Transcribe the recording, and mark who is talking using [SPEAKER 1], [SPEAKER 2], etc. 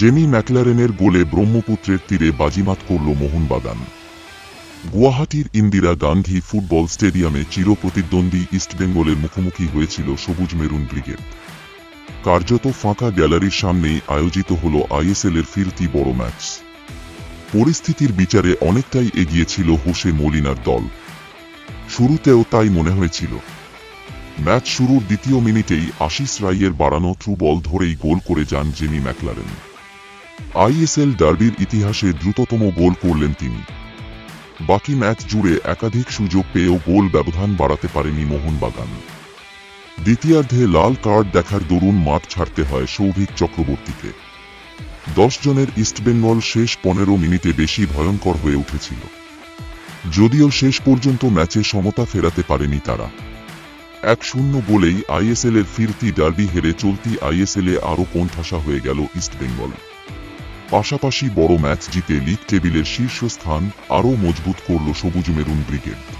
[SPEAKER 1] Jamie ম্যাকলারেনের গোলে ব্রহ্মপুত্রের তীরে বাজিমাত করল মোহনবাগান। গুয়াহাটির ইন্দিরা গান্ধী ফুটবল স্টেডিয়ামে চিরপ্রতিদ্বন্দ্বী ইস্টবেঙ্গলের মুখোমুখি হয়েছিল সবুজ মেরুন ব্রিগেড। কার্যত ফাঁকা গ্যালারির সামনেই আয়োজিত হল আইএসএল এর ফিরতি বড় ম্যাচ। পরিস্থিতির বিচারে অনেকটাই এগিয়েছিল হোসে মলিনার দল। শুরুতেও তাই মনে হয়েছিল। ম্যাচ শুরুর দ্বিতীয় মিনিটেই আশিস রাইয়ের বাড়ানো থ্রু বল ধরেই গোল করে যান জেমি ম্যাকলারেন। আইএসএল ডার্বির ইতিহাসে দ্রুততম গোল করলেন তিনি। বাকি ম্যাচ জুড়ে একাধিক সুযোগ পেয়েও গোল ব্যবধান বাড়াতে পারেনি মোহনবাগান। দ্বিতীয়ার্ধে লাল কার্ড দেখার দরুন মাঠ ছাড়তে হয় সৌভিক চক্রবর্তীকে। দশ জনের ইস্টবেঙ্গল শেষ পনেরো মিনিটে বেশি ভয়ঙ্কর হয়ে উঠেছিল। যদিও শেষ পর্যন্ত ম্যাচে সমতা ফেরাতে পারেনি তারা। এক শূন্য গোলেই আইএসএল এর ফিরতি ডার্বি হেরে চলতি আইএসএল এ আরও কোণঠাসা হয়ে গেল ইস্টবেঙ্গল পাশাপাশি বড় ম্যাচ জিতে লিগ টেবিলের শীর্ষস্থান আরও মজবুত করল সবুজ মেরুন ব্রিগেড।